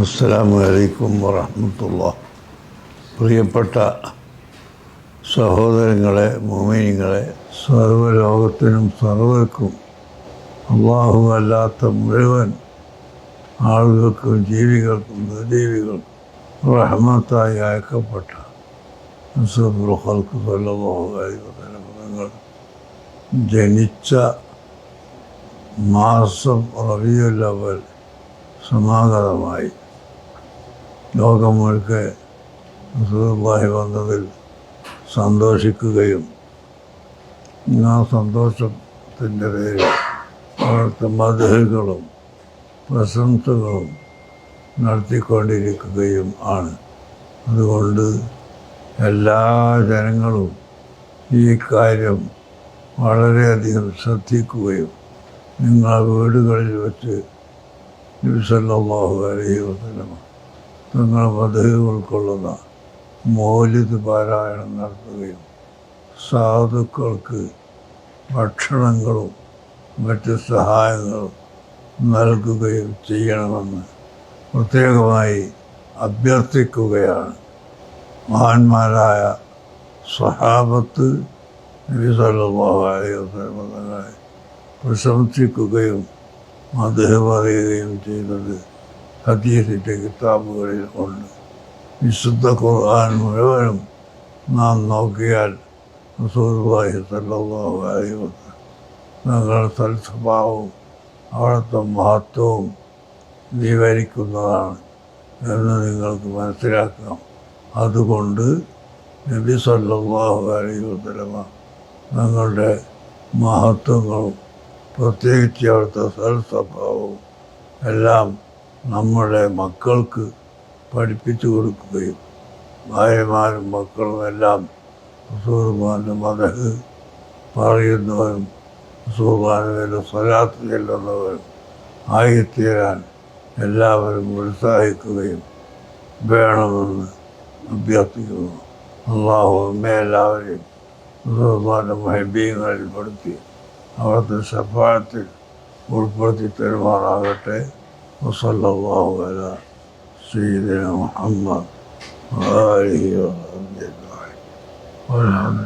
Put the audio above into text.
അസ്സലാമു അലൈക്കും വറഹമത്തുള്ള പ്രിയപ്പെട്ട സഹോദരങ്ങളെ മോമിനിങ്ങളെ സർവലോകത്തിനും സർവർക്കും അള്ളാഹു അല്ലാത്ത മുഴുവൻ ആളുകൾക്കും ജീവികൾക്കും നിർജീവികൾക്കും റഹ്മത്തായി അയക്കപ്പെട്ട അസഫുൽ ഖൽക്ക് സല്ലല്ലാഹു അലൈഹി വസല്ലം തങ്ങൾ ജനിച്ച മാസം റബിയുൽ സമാഗതമായി. ലോകം മുഴുക്കെ റസൂലുള്ളാഹി വന്നതിൽ സന്തോഷിക്കുകയും ആ സന്തോഷത്തിന്റെ പേരിൽ അവിടുത്തെ മധുകളും പ്രശംസകളും നടത്തിക്കൊണ്ടിരിക്കുകയും ആണ്. അതുകൊണ്ട് എല്ലാ ജനങ്ങളും ഈ കാര്യം വളരെയധികം ശ്രദ്ധിക്കുകയും നിങ്ങളുടെ വീടുകളിൽ വെച്ച് നബിസല്ലാഹു അലൈഹി വസല്ലമ തങ്ങൾ മധു ഉൾക്കൊള്ളുന്ന മൗലിദ് പാരായണം നടത്തുകയും സാധുക്കൾക്ക് ഭക്ഷണങ്ങളും മറ്റ് സഹായങ്ങളും നൽകുകയും ചെയ്യണമെന്ന് പ്രത്യേകമായി അഭ്യർത്ഥിക്കുകയാണ്. മഹാന്മാരായ സഹാബത്ത് നബി അലൈഹി പ്രശംസിക്കുകയും അദ്ദേഹം പറയുകയും ചെയ്തത് ഹദീസിന്റെ കിതാബുകളിൽ ഉണ്ട്. വിശുദ്ധ ഖുർആൻ മുഴുവനും നാം നോക്കിയാൽ അലൈഹി വസല്ലം തങ്ങളുടെ സൽസ്വഭാവവും അവിടുത്തെ മഹത്വവും വിവരിക്കുന്നതാണ് എന്ന് നിങ്ങൾക്ക് മനസ്സിലാക്കാം. അതുകൊണ്ട് നബി സല്ലാഹു അലൈഹി ഞങ്ങളുടെ മഹത്വങ്ങളും പ്രത്യേകിച്ച് അവിടുത്തെ സൽസ്വഭാവവും എല്ലാം നമ്മുടെ മക്കൾക്ക് പഠിപ്പിച്ചു കൊടുക്കുകയും ഭാര്യമാരും മക്കളും എല്ലാം റസൂർമാന്റെ മതഹ് പറയുന്നവരും റസൂർമാനുവിന്റെ സ്വലാത്ത് ചെല്ലുന്നവരും ആയിത്തീരാൻ എല്ലാവരും ഉത്സാഹിക്കുകയും വേണമെന്ന് അഭ്യർത്ഥിക്കുന്നു. അള്ളാഹു അമ്മ എല്ലാവരെയും റസൂർമാന്റെ മഹബീങ്ങളിൽ പെടുത്തി അവിടുത്തെ ശഫാത്തിൽ ഉൾപ്പെടുത്തി തരുമാറാകട്ടെ. وصلى الله على سيدنا محمد وآله وصحبه أجمعين. والحمد